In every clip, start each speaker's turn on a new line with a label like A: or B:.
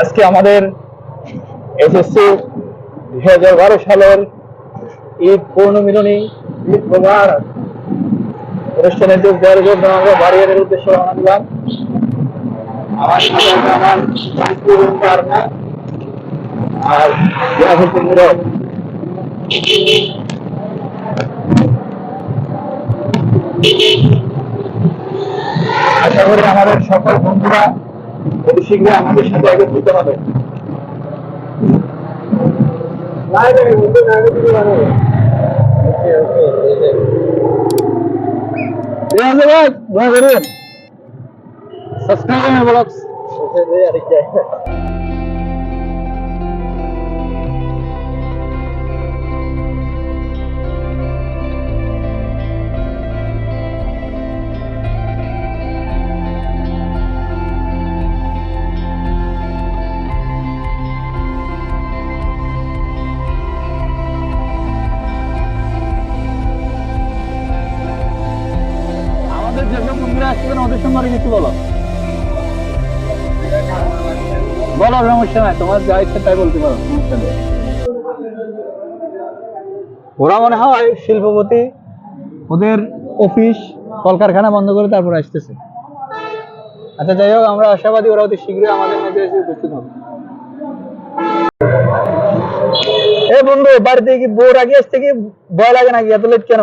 A: আজকে আমাদের এসএসসি দুই হাজার বারো সালের ঈদ পূর্ণমিলনী ঈদ মোবারক অনুষ্ঠানে যোগ দেওয়ার জন্য আমরা বাড়িয়ারের উদ্দেশ্যে রওনা দিলাম। আমার আর আশা করি আমাদের সকল বন্ধুরা অতি শীঘ্রই আমাদের সাথে একত্রিত হবে। সাবস্ক্রাইব ব্লগস বলো? বলো সমস্যা নাই, তোমার যা তাই বলতে পারো। ওরা মনে হয় শিল্পপতি, ওদের অফিস, কলকারখানা বন্ধ করে তারপর আসতেছে। আচ্ছা যাই হোক, আমরা আশাবাদী ওরা অতি শীঘ্রই আমাদের মধ্যে এসে উপস্থিত হবে। এ বন্ধু, বাড়িতে কি বোর আগে আসতে কি? ভয় লাগে নাকি? এত লেট কেন?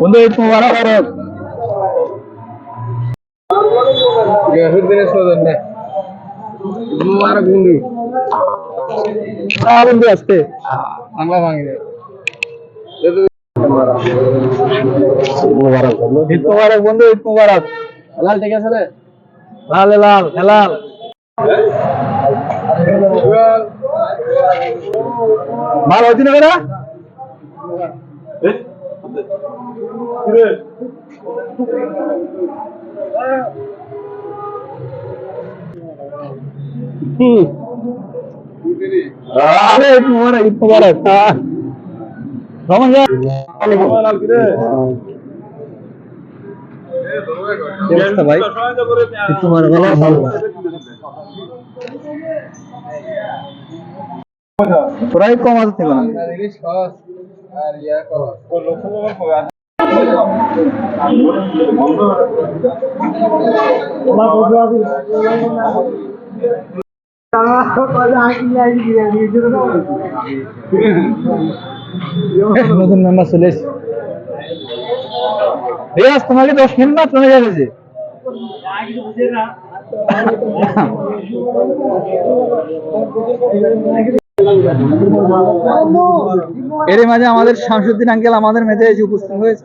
A: বন্ধু ঈদ মুবারক হ্যাঁ বন্ধু আসতে মুবারক ঈদ মুবারক বন্ধু ঈদ মুবারক। লাল ঠিক আছে রে লাল লাল হেলাল। ভালো হচ্ছে না বেটা? কি আরে ঈদ মুবারক ঈদ মুবারক হ্যাঁ। রমজান কি অবস্থা ভাই মুবারক ভালো ভালো প্রায় কম আছে থেকে না নতুন মেম্বার চলে রিয়াজ তোমাকে দশ মিনিট মাত্র হয়ে গেছে। এর মাঝে আমাদের শামসুদ্দিন আঙ্কেল আমাদের মেতে এসে উপস্থিত হয়েছে।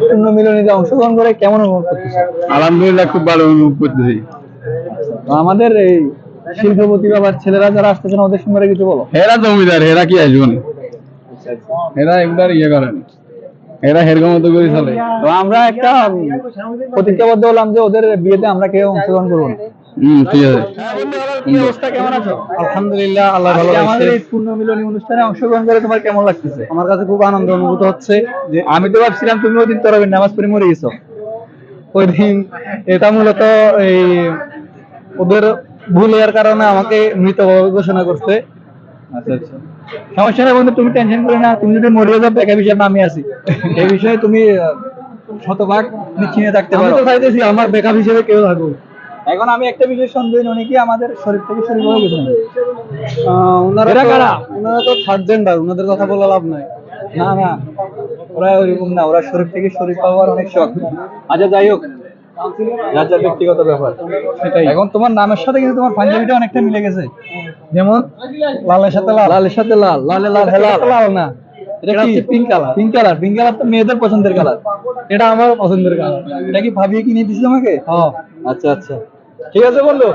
A: পূর্ণ মিলনীতে অংশগ্রহণ করে কেমন অনুভব
B: আলহামদুলিল্লাহ খুব ভালো অনুভব করতেছি।
A: আমাদের এই শিল্পপতি বাবার ছেলেরা যারা আসতেছেন ওদের সঙ্গে কিছু বলো।
B: হেরা জমিদার হেরা কি আসবেন হেরা একবার ইয়ে করেন। এরা হেরগম মতো করে চলে।
A: তো আমরা একটা প্রতিজ্ঞাবদ্ধ হলাম যে ওদের বিয়েতে আমরা কেউ অংশগ্রহণ করব না।
B: হুম ঠিক আছে।
A: কি অবস্থা কেমন আছো?
C: আলহামদুলিল্লাহ আল্লাহ ভালো
A: আমাদের এই পূর্ণ অনুষ্ঠানে অংশগ্রহণ করে তোমার কেমন লাগতেছে?
C: আমার কাছে খুব আনন্দ অনুভূত হচ্ছে
A: যে আমি তো ভাবছিলাম তুমি ওই দিন তরাবির নামাজ পড়ে মরে গেছো।
C: ওই দিন এটা মূলত এই ওদের ভুল হওয়ার কারণে আমাকে মৃত ঘোষণা করছে।
A: আচ্ছা আচ্ছা। সমস্যা নেই বন্ধু তুমি টেনশন করে না তুমি যদি মরে যাও বেকার হিসাবে আমি আছি। এই বিষয়ে তুমি শতভাগ নিশ্চিন্তে থাকতে
C: আমি
A: পারো।
C: তো চাইতেছি আমার বেকআপ হিসেবে কেউ থাকুক।
A: এখন আমি একটা বিষয় সন্দেহ উনি কি আমাদের শরীর থেকে শরীর হয়ে গেছে নাকি?
C: আহ, ওনারা তো-
A: কারা?
C: ওনারা তো থার্ড জেন্ডার ওনাদের কথা বলা লাভ নাই।
A: না না। ওরা ওইরকম না ওরা শরীর থেকে শরীর পাওয়ার অনেক শখ। আচ্ছা যাই হোক। যার যার ব্যক্তিগত ব্যাপার।
C: সেটাই।
A: এখন তোমার নামের সাথে কিন্তু তোমার পাঞ্জাবিটা অনেকটা মিলে গেছে। যেমন
C: লালের সাথে লাল।
A: লালের সাথে লাল লালে লাল হেলাল।
C: লাল না।
A: এটা
C: এটা
A: কি?
C: হচ্ছে pink
A: pink colour pink colour তো মেয়েদের পছন্দের কালার
C: এটা আমার পছন্দের কালার
A: এটা কি ভাবিয়ে কিনে তোমাকে?
C: হ্যাঁ।
A: আচ্ছা আচ্ছা। ঠিক আছে বন্ধু।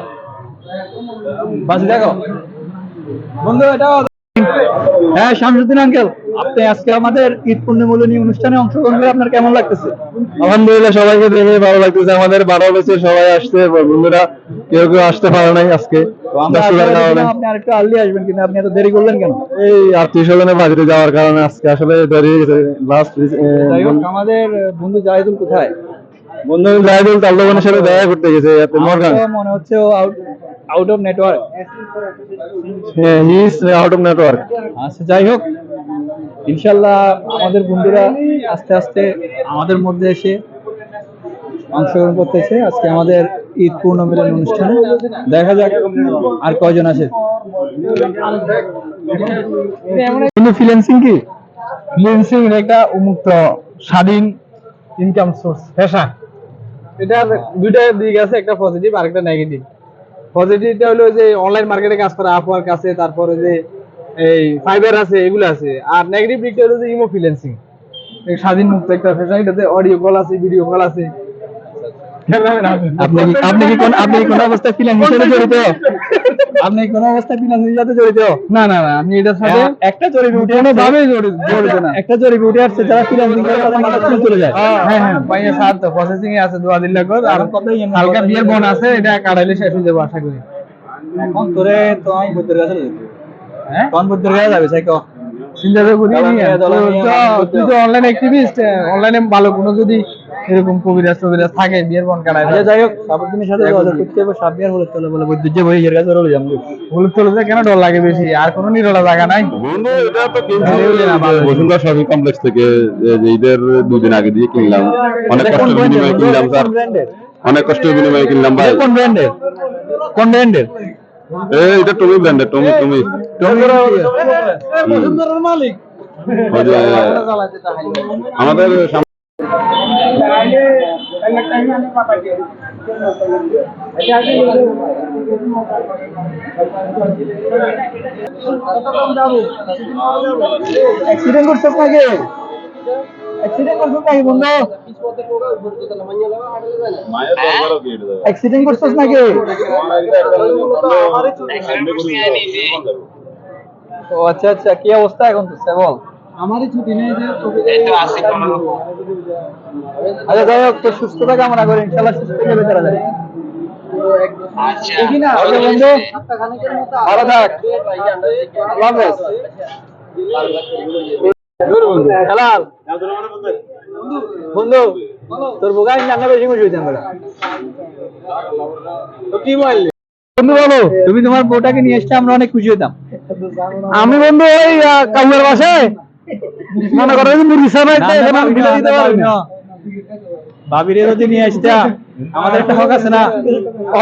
A: বাসি দেখো। বন্ধু এটা হ্যাঁ শামসুদ্দিন আঙ্কেল আপনি আজকে আমাদের ঈদ পূর্ণিমূলনী অনুষ্ঠানে অংশগ্রহণ করে আপনার কেমন লাগতেছে?
B: আলহামদুলিল্লাহ সবাইকে দেখে ভালো লাগতেছে। আমাদের বারো বছর সবাই আসছে বন্ধুরা কেউ কেউ আসতে পারে নাই আজকে।
A: তো আমরা আশা
B: ব্যস্ততার কারণে।
A: করেছিলাম আপনি আরেকটু আর্লি আসবেন কিন্তু আপনি এত দেরি করলেন কেন?
B: এই আত্মীয় স্বজনের বাড়িতে যাওয়ার কারণে আজকে আসলে দেরি হয়ে গেছে। লাস্ট
A: যাই হোক আমাদের বন্ধু জাহিদুল কোথায়?
B: বন্ধু জাহিদুল তার দোকানের সাথে দেখা করতে গেছে মর্গান
A: আমার মনে হচ্ছে ও আউট অফ নেটওয়ার্ক
B: হ্যাঁ he is out of network
A: আচ্ছা যাই হোক ইনশাল্লাহ আমাদের বন্ধুরা আস্তে আস্তে আমাদের মধ্যে এসে অংশগ্রহণ করতেছে। আজকে আমাদের ঈদ পূর্ণ মিলন অনুষ্ঠানে। দেখা যাক আর কয়জন আছে। বন্ধু ফ্রিল্যান্সিং কি?
C: ফ্রিল্যান্সিং একটা উন্মুক্ত স্বাধীন ইনকাম সোর্স পেশা। এটার দুইটা দিক আছে, একটা পজিটিভ আর একটা নেগেটিভ পজিটিভটা হলো যে অনলাইন মার্কেটে কাজ করা আপওয়ার্ক আছে, তারপরে যে এই ফাইবার আছে, এগুলো আছে। আর নেগেটিভ দিকটা হলো যে ইমো ফ্রিল্যান্সিং স্বাধীন মুক্ত একটা ফ্যাশন এটাতে অডিও কল আছে ভিডিও কল আছে।
A: আপনি কি আপনি কি কোন আপনি কোন অবস্থায় ফ্রিল্যান্সিং সাথে জড়িত? আপনি কোন অবস্থায় সাথে জড়িত?
C: না না না আমি এটার সাথে
A: হ্যাঁ, একটা জরিপে উঠে
C: কোনো ভাবে জড়িত না।
A: একটা জরিপে উঠে আসছে যারা ফ্রিল্যান্সিং করে তাদের মাথা চুল চলে যায়।
C: হ্যাঁ হ্যাঁ পাইয়ে সাত প্রসেসিং এ আছে দোয়া দিন লাগবে আর হালকা বিয়ের বোন আছে এটা কাটাইলে শেষ হয়ে যাব আশা করি।
A: এখন তোরে তো আমি বুদ্ধের কাছে হ্যাঁ? কোন বুদ্ধের কাছে যাবে সাইকো?
C: চিন্তা তো করি তুই তো অনলাইন অ্যাক্টিভিস্ট অনলাইনে ভালো কোনো যদি এরকম কবিরাজ টবিরাজ থাকে বিয়ের বোন কাটাই
A: আচ্ছা যাই হোক সাবুদ্দিনের সাথে যোগাযোগ করতে হবে হলে চলে বলে বই এর কাছে
C: হলুদ কেন ডর লাগে বেশি? আর কোনো নিরলা জায়গা নাই?
D: বন্ধু এটা তো কিনছি
C: হ্যাঁ, না, ভালো।
D: বসুন্ধরা শপিং কমপ্লেক্স থেকে ঈদের দুদিন আগে দিয়ে কিনলাম। অনেক কষ্টের বিনিময়ে কিনলাম স্যার। অনেক কষ্টের বিনিময়ে কিনলাম ভাই।
A: কোন ব্র্যান্ডের কোন ব্র্যান্ডের
D: এই এটা টমি ব্র্যান্ডের টমি টমি।
C: বসুন্ধরার মালিক।
D: আমাদের সাম-
A: অ্যাক্সিডেন্ট করছিস নাকি অ্যাক্সিডেন্ট ও আচ্ছা আচ্ছা কি অবস্থা এখন তো বল
C: আমারই ছুটি নেই যে
A: আচ্ছা যাই হোক সুস্থতা কামনা করি ইনশাল্লাহ সুস্থ থেকে বেঁচে যায় দেখি না ওকে বন্ধু ভালো থাক। আল্লাহ বন্ধু। তোর বোগাই জানা বেশি খুশি হইতাম
C: কি বললি?
A: বন্ধু বলো তুমি তোমার বউটাকে নিয়ে এসে আমরা অনেক খুশি হতাম।
C: আমি বন্ধু ওই কাউনের বাসায় মনে করো মুরগি সাবাই দিতে
A: পারবি
C: না।
A: না। ভাবিরে যদি নিয়ে আসতে আমাদের একটা হক আছে না?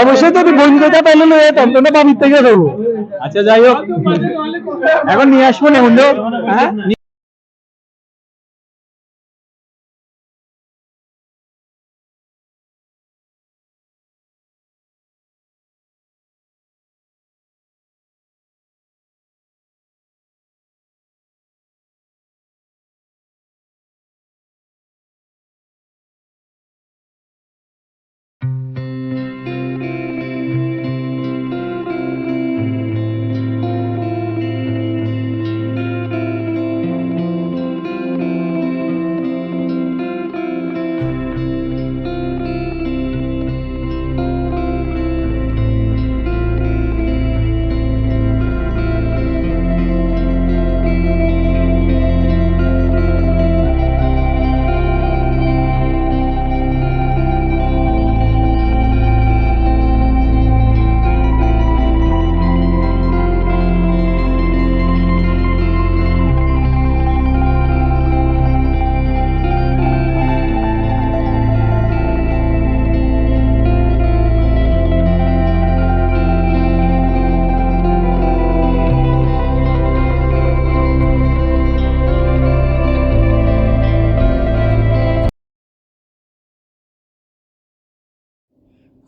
C: অবশ্যই যদি বন্ধুটা পাইলে লয়ে যেতাম তো না বাবির থেকে দেবো।
A: আচ্ছা যাই হোক। এখন নিয়ে আসব না বন্ধু? হ্যাঁ?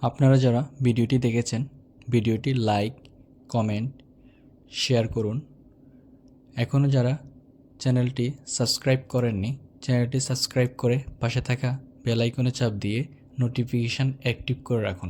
E: আপনারা যারা ভিডিওটি দেখেছেন, ভিডিওটি লাইক, কমেন্ট, শেয়ার করুন। এখনও যারা চ্যানেলটি সাবস্ক্রাইব করেননি, চ্যানেলটি সাবস্ক্রাইব করে পাশে থাকা বেল আইকনে চাপ দিয়ে নোটিফিকেশান অ্যাক্টিভ করে রাখুন।